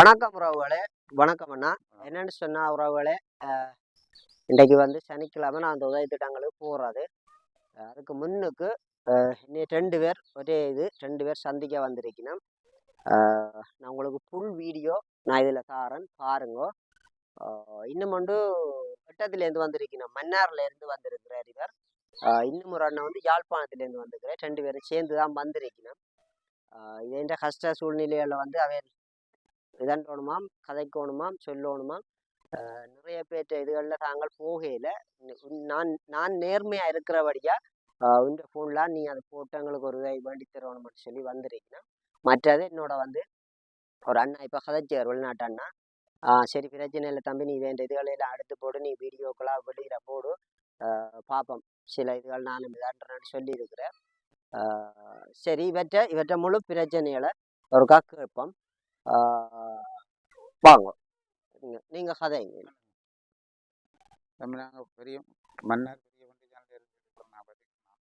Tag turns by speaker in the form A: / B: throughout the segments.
A: வணக்கம் உறவுகளே. வணக்கம் அண்ணா. என்னன்னு சொன்னா உறவுகளே இன்றைக்கு வந்து சனிக்கிழமை. நான் அந்த உதவி திட்டங்களுக்கு போகிறது அதுக்கு முன்னுக்கு அஹ், இன்னி ரெண்டு பேர் ஒரே இது ரெண்டு பேர் சந்திக்க வந்திருக்கணும். நான் உங்களுக்கு ஃபுல் வீடியோ நான் இதில் தாரேன் பாருங்க. இன்னும் ஒன்று வெட்டத்துலேருந்து வந்திருக்கணும். மன்னார்லேருந்து வந்திருக்கிறார் இவர். இன்னும் ஒரு அண்ணன் வந்து யாழ்ப்பாணத்துலேருந்து வந்திருக்கிறேன் ரெண்டு பேரும் சேர்ந்து தான் வந்திருக்கணும் இதே கஷ்ட சூழ்நிலைகளில் வந்து அவன் இதன்றோணுமாம் கதைக்கோணுமாம் சொல்லணுமாம். நிறைய பேர்ட்ட இதுகளில் தாங்கள் போகையில் நான் நான் நேர்மையாக இருக்கிறபடியா அஹ் இந்த ஃபோன்லாம் நீ அதை போட்டு எங்களுக்கு ஒரு இதை வேண்டி தரணும்னு சொல்லி வந்துருக்கீங்கன்னா மற்றது என்னோட வந்து ஒரு அண்ணா இப்போ கதைச்சார் வெளிநாட்டு அண்ணா. சரி பிரச்சனை இல்லை தம்பி நீ வேண்ட இதுகளெல்லாம் அடுத்து போடு நீ வீடியோக்கெல்லாம் வெளியில போடு. பார்ப்போம் சில இதுகள் நானும் இதான்றேன்னு சொல்லியிருக்கிறேன் சரி இவற்றை இவற்றை முழு பிரச்சனைகளை ஒருக்கா கேட்போம் ஆஹ் வாங்க. நீங்க நீங்க கதைங்க.
B: நாங்கள் பெரிய மன்னார் பெரிய பார்த்தீங்கன்னா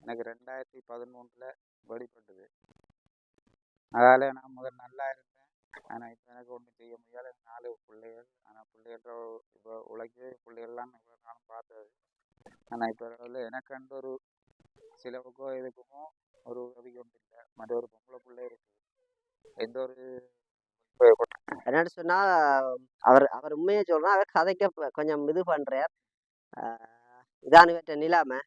B: எனக்கு ரெண்டாயிரத்தி பதிமூணில் வெளிப்பட்டது. அதால் நான் முதல் நல்லா இருந்தேன். ஆனால் இப்போ எனக்கு ஒன்றும் செய்ய முடியாத. நாலு பிள்ளைகள் ஆனால் பிள்ளைகள இப்போ உழைக்கவே பிள்ளைகள்லாம் இவ்வளோ நாளும் பார்த்தது. ஆனால் இப்போ வந்து எனக்கண்டு ஒரு சிலவுக்கோ எதுக்குமோ ஒரு உதவி கொண்டு இல்லை. மற்ற ஒரு பொம்பளை பிள்ளை இருக்குது. எந்த ஒரு
A: என்னன்னு சொன்னா அவர் அவர் உண்மையை சொல்றா அவர் கதைக்க கொஞ்சம் இது பண்றார். இதான் இவற்ற நிலாம.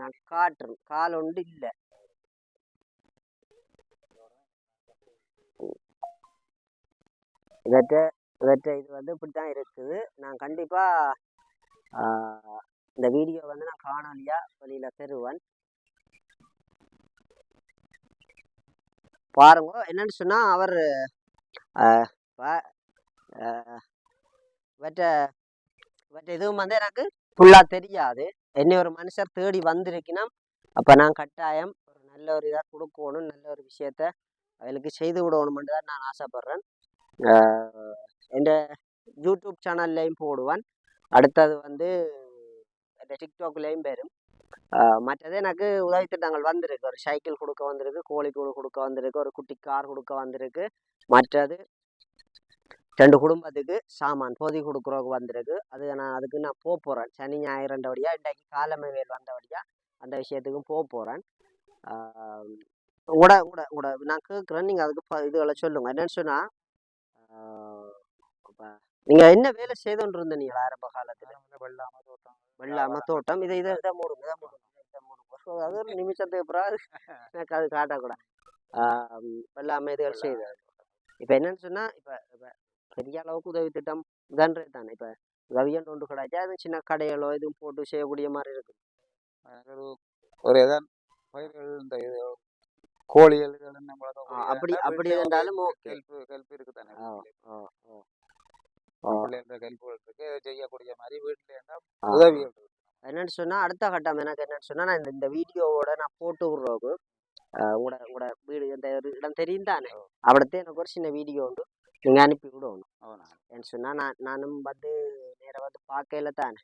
A: நான் காட்டுறேன். கால் ஒன்று இல்லை. இவற்ற இவற்ற இது வந்து இப்படி தான் இருக்குது. நான் கண்டிப்பாக இந்த வீடியோ வந்து நான் காணொலியாக வெளியில தருவேன் பாருங்க. என்னன்னு சொன்னால் அவர் ஆஹ் ப- இதுவும் வந்து எனக்கு ஃபுல்லாக தெரியாது. என்னை ஒரு மனுஷர் தேடி வந்திருக்கினா அப்போ நான் கட்டாயம் ஒரு நல்ல ஒரு இதாக கொடுக்கணும் நல்ல ஒரு விஷயத்த அவளுக்கு செய்து விடணுமென்று தான் நான் ஆசைப்பட்றேன். என் எந்த யூடியூப் சேனல்லையும் போடுவேன். அடுத்தது வந்து இந்த டிக்டாக்லேயும் வரும். மற்றது எனக்கு உதவி திட்டங்கள் வந்திருக்கு. ஒரு சைக்கிள் கொடுக்க வந்திருக்கு கோழி கூடு கொடுக்க வந்திருக்கு ஒரு குட்டி கார் கொடுக்க வந்திருக்கு. மற்றது ரெண்டு குடும்பத்துக்கு சாமான் பொதி கொடுக்குறவங்க வந்திருக்கு. அது நான் அதுக்கு நான் போக போகிறேன் சனி ஞாயிறுண்டபடியா இன்றைக்கு காலமை வேல் வந்தபடியாக அந்த விஷயத்துக்கும் போக போகிறேன் உட உட உட நான் கேட்குறேன். நீங்கள் அதுக்கு இதுகளை சொல்லுங்க. என்னன்னு சொன்னால் நீங்கள் என்ன வேலை செய்தோன்னு இருந்தீங்களா ஆரம்ப காலத்தில்?
B: வெள்ளாமல் தோட்டம்
A: வெள்ளாம தோட்டம். இதை இதை இதை மூடுங்க இதை மூடுங்க அது ஒரு நிமிஷத்துக்கு அப்புறம் எனக்கு அது காட்டக்கூடாது வெள்ளாமை இதுகள் செய்தது இப்போ என்னன்னு சொன்னா இப்போ இப்போ பெரிய அளவுக்கு உதவி திட்டம் இதன்றது தானே. இப்போ உதவியன் ஒன்று கிடைச்சா அது சின்ன கடைகளோ இதுவும் போட்டு செய்யக்கூடிய மாதிரி இருக்கு.
B: ஒரு எதான் பயிர்கள் இந்த இது
A: ஆ, அப்படி அப்படி இருந்தாலும் ஓகே.
B: ஹெல்ப் ஹெல்ப் இருக்கு தானே
A: ஆ ஆ ஆ ஆ.
B: பிள்ளைகளோட ஹெல்ப் இருக்கு செய்யக்கூடிய மாதிரி வீட்டுல இருந்தா
A: ஆ.
B: உதவி இருக்கு
A: என்னன்னு சொன்னா அடுத்த கட்டம் எனக்கு என்னன்னு சொன்னா நான் இந்த வீடியோவோட நான் போட்டு விடுறோக்கு உங்களோட உங்களோட வீடு இந்த இடம் தெரியும் தானே. அவிடத்தே எனக்கு ஒரு சின்ன வீடியோ உண்டு. நீங்க அனுப்பி விடணும்
B: அவனா?
A: ஏன்னு சொன்னா நான் நானும் வந்து நேரா வந்து பார்க்கையில தானே.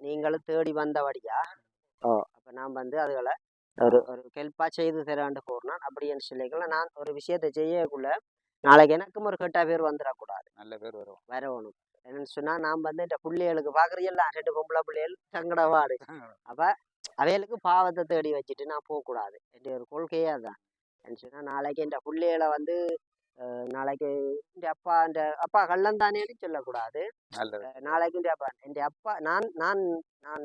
A: நீங்களும் தேடி வந்தபடியா ஓ அப்ப நான் வந்து அதுகளை ஒரு ஒரு ஹெல்ப்பா செய்து தராண்டு போறேன் அப்படின்னு சொல்லிக்கல நான் ஒரு விஷயத்தை செய்யக்குள்ள நாளைக்கு எனக்கும் ஒரு கெட்ட பேர் வந்துடக்கூடாது
B: நல்ல பேர் வரும்
A: வரணும் என்னன்னு சொன்னா நான் வந்து இந்த பிள்ளைகளுக்கு பாக்குறீங்கல்ல ரெண்டு பொம்பளை பிள்ளைகள் சங்கட வாடு. அப்ப அவைகளுக்கு பாவத்தை தேடி வச்சுட்டு நான் போகக்கூடாது. என்ற ஒரு கொள்கையே அதான். என்னன்னு சொன்னா நாளைக்கு இந்த பிள்ளைகளை வந்து நாளைக்கு இந்த அப்பா இந்த அப்பா கள்ளம் தானேன்னு சொல்லக்கூடாது. நாளைக்கு இந்த அப்பா இந்த அப்பா நான் நான் நான்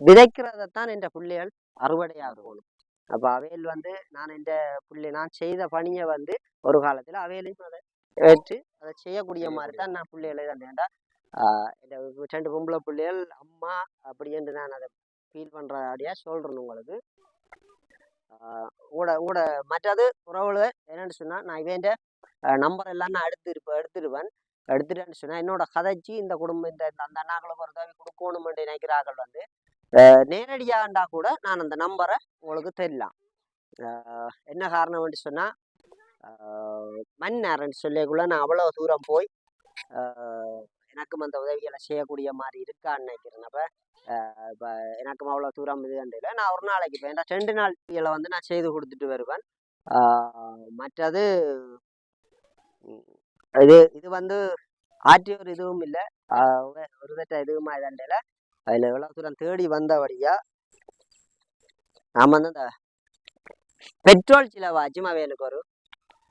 A: விதைக்கிறதைத்தான் என் பிள்ளைகள் அறுவடையாகணும். அப்ப அவையில் வந்து நான் இந்த பிள்ளை நான் செய்த பணியை வந்து ஒரு காலத்துல அவையிலையும் அதை ஏற்று அதை செய்யக்கூடிய மாதிரி தான் நான் பிள்ளைகளை தந்தேன்டா இந்த ரெண்டு பொம்பளை பிள்ளைகள் அம்மா அப்படின்னு நான் அதை ஃபீல் பண்றபடியா சொல்றேன் உங்களுக்கு. ஆஹ் உங்களோட உங்களோட மற்றது உறவுகள் என்னன்னு சொன்னா நான் இவன் நம்பர் எல்லாம் நான் எடுத்து எடுத்துடுவேன். எடுத்துட்டேன்னு சொன்னா என்னோட கதைச்சி இந்த குடும்பம் இந்த அந்த அண்ணாக்களுக்கு ஒரு உதவி கொடுக்கணும்னு நினைக்கிறார்கள் வந்து ஆஹ் கூட நான் அந்த நம்பரை உங்களுக்கு தெரியலாம் என்ன என்ன காரணம்னு சொன்னால் மண் நேரம்னு சொல்லக்குள்ள நான் அவ்வளோ தூரம் போய் எனக்கும் அந்த உதவிகளை செய்யக்கூடிய மாதிரி இருக்கான்னு நினைக்கிறேன் அப்போ இப்போ எனக்கும் அவ்வளோ தூரம் இது இல்லை. நான் ஒரு நாளைக்கு இப்போ ஏன்னா ரெண்டு நாள் வந்து நான் செய்து கொடுத்துட்டு வருவேன். மற்றது இது இது வந்து ஆற்றிய ஒரு இதுவும் இல்லை. ஒரு தட்ட இதுவுமா இதண்டில் அதில் எவ்வளோ தூரம் தேடி வந்தபடியா நாம் வந்து அந்த பெட்ரோல் சிலவாச்சும் அவைகளுக்கு ஒரு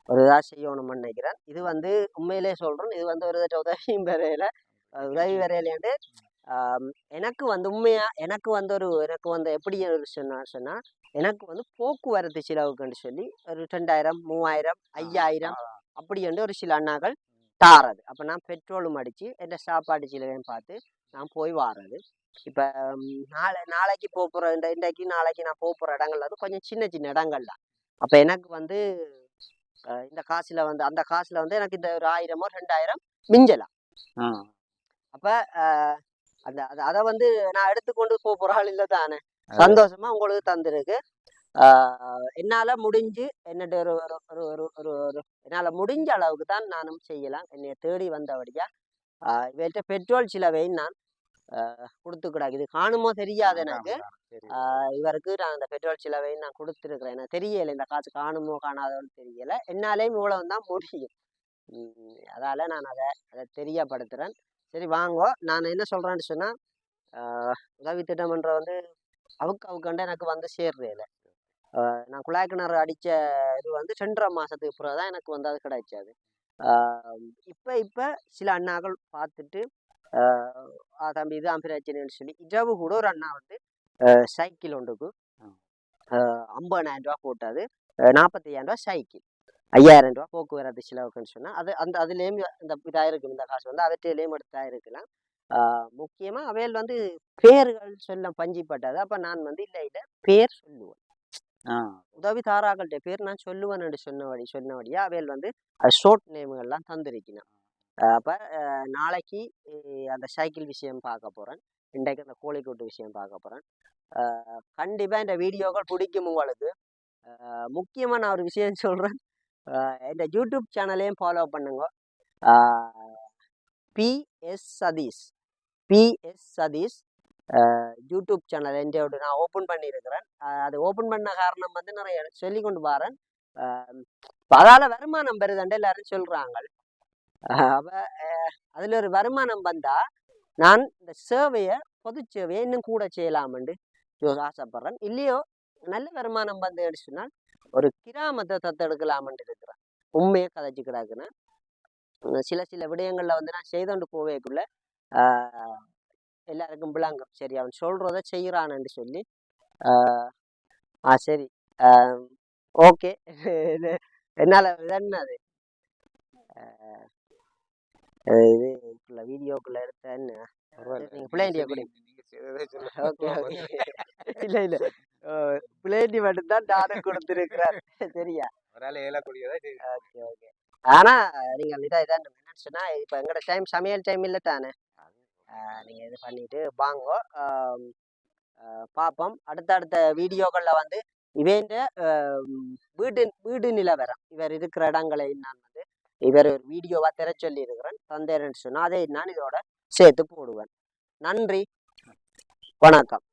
A: ஒரு இதாக செய்யணும்னு நினைக்கிறேன். இது வந்து உண்மையிலே சொல்கிறேன் இது வந்து ஒரு உதவியும் வரையில அஹ் உதவி வரையிலேண்டு எனக்கு வந்து உண்மையா எனக்கு வந்து ஒரு எனக்கு வந்து எப்படி ஒரு சொன்னா சொன்னா எனக்கு வந்து போக்குவரத்து செலவுக்குன்னு சொல்லி ஒரு ரெண்டாயிரம் மூவாயிரம் ஐயாயிரம் அப்படி என்று ஒரு சில அண்ணாக்கள் தாரது. அப்போ நான் பெட்ரோலும் அடித்து எந்த சாப்பாடு செலவையும் பார்த்து நான் போய் வாரது. இப்போ நாளை நாளைக்கு போக போகிற இந்த இன்றைக்கு நாளைக்கு நான் போக போகிற இடங்கள்ல வந்து கொஞ்சம் சின்ன சின்ன இடங்கள் தான் அப்போ எனக்கு வந்து இந்த காசில் வந்து அந்த காசில் வந்து எனக்கு இந்த ஒரு ஆயிரமோ ரெண்டாயிரம் மிஞ்சலாம். அப்போ அந்த அத- வந்து நான் எடுத்துக்கொண்டு போக போகிற ஆள் இல்லை தானே. சந்தோஷமா உங்களுக்கு தந்திருக்கு. ஆஹ் என்னால முடிஞ்சு என்னோட ஒரு ஒரு ஒரு ஒரு ஒரு என்னால முடிஞ்ச அளவுக்கு தான் நானும் செய்யலாம். என்னை தேடி வந்தபடியா. ஆஹ் இவர்கிட்ட பெட்ரோல் சிலவை நான் கொடுத்து கிடாக்கு இது காணுமோ தெரியாது எனக்கு. இவருக்கு நான் அந்த பெட்ரோல் சிலவை நான் கொடுத்துருக்குறேன். எனக்கு தெரியல இந்த காசு காணுமோ காணாதோன்னு தெரியல. என்னாலேயும் இவ்வளவு தான் முடியும். அதால நான் அதை அதை தெரியப்படுத்துறேன். சரி வாங்கோ. நான் என்ன சொல்றேன்னு சொன்னா ஆஹ் உதவி திட்டம்ன்ற வந்து அவுக்கு அவுக்காண்ட எனக்கு வந்து சேர்றேல. நான் குழாய் கிணறு அடிச்ச இது வந்து ரெண்டரை மாசத்துக்கு பிறகு தான் எனக்கு வந்து அது கிடைச்சது. இப்ப இப்ப சில அண்ணாக்கள் பார்த்துட்டு தம்பி இது பிரச்சனைன்னு சொல்லி இரவு கூட ஒரு அண்ணா வந்து சைக்கிள் ஒன்றுக்கு ஐம்பதாயிரம் ரூபா போட்டது நாற்பத்தையாயிரம் ரூபா சைக்கிள். ஐயாயிரம் ரூபா போக்குவரத்து செலவுக்குன்னு சொன்னா அது அந்த அதுலேயும் இந்த இதாக இருக்கும் இந்த காசு வந்து அவற்றிலையும் எடுத்தா இருக்கலாம் ஆஹ் முக்கியமா அவையில் வந்து பேர்கள் சொல்ல பஞ்சிப்பட்டது அப்ப நான் வந்து இல்லை இல்லை பேர் சொல்லுவேன். உதவி தாராக்கள்கிட்ட பேர் நான் சொல்லுவேன் சொன்னபடி சொன்னபடியா அவையில் வந்து ஷோர்ட் நேம்கள்லாம் தந்திருக்கணும் அப்ப நாளைக்கு அந்த சைக்கிள் விஷயம் பார்க்க போறேன். இன்றைக்கு அந்த கோழிக்கூட்டு விஷயம் பார்க்க போறேன். கண்டிப்பாக கண்டிப்பா இந்த வீடியோக்கள் பிடிக்கும் உங்களுக்கு முக்கியமாக முக்கியமா நான் ஒரு விஷயம் சொல்றேன். இந்த யூடியூப் சேனலையும் ஃபாலோ பண்ணுங்க. PS Sathish PS Sathish YouTube channel என்னோட நான் ஓப்பன் பண்ணியிருக்கிறேன். அது ஓப்பன் பண்ண காரணம் வந்து நிறைய சொல்லி கொண்டு வரேன். அதால வருமானம் பெறுதுண்டு எல்லாரும் சொல்கிறாங்க அவ அதில் ஒரு வருமானம் வந்தா நான் இந்த சேவையை பொது சேவையை இன்னும் கூட செய்யலாம்னு ஆசைப்படுறேன். இல்லையோ நல்ல வருமானம் வந்து சொன்னால் ஒரு கிராமத்தை தத்தெடுக்கலாம்னு இருக்கிறேன். உண்மையை கதைச்சு கிடாக்குன்னு சில சில விடயங்களில் வந்து நான் செய்தோண்டு போவேக்குள்ள எல்லாருக்கும் விளங்கும். சரி அவன் சொல்கிறத செய்கிறான்னு சொல்லி ஆ சரி ஓகே. என்னால் இது என்னது? ஆஹ் இது வீடியோக்குள்ள எடுத்தேன்னு. பிள்ளைண்டிய கொடு. ஓகே ஓகே இல்ல இல்ல. பிளேண்டி மட்டும் தான் நானும் கொடுத்துருக்கிறேன். சரியா. ஓகே ஓகே ஆனா நீங்க இதா இதான் என்னன்னு சொன்னா இப்ப எங்கட டைம் சமையல் டைம் இல்ல தானே? நீங்க இது பண்ணிட்டு வாங்கோ. பாப்போம். அடுத்தடுத்த வீடியோக்கள்ல வந்து இவேண்ட வீடு வீடு நிலவரம். இவர் இருக்கிற இடங்களை நான் இவர் ஒரு வீடியோவா திற சொல்லி இருக்கிறேன் தந்தேரன்னு சொன்னா அதை நான் இதோட சேர்த்து போடுவேன். நன்றி. வணக்கம்.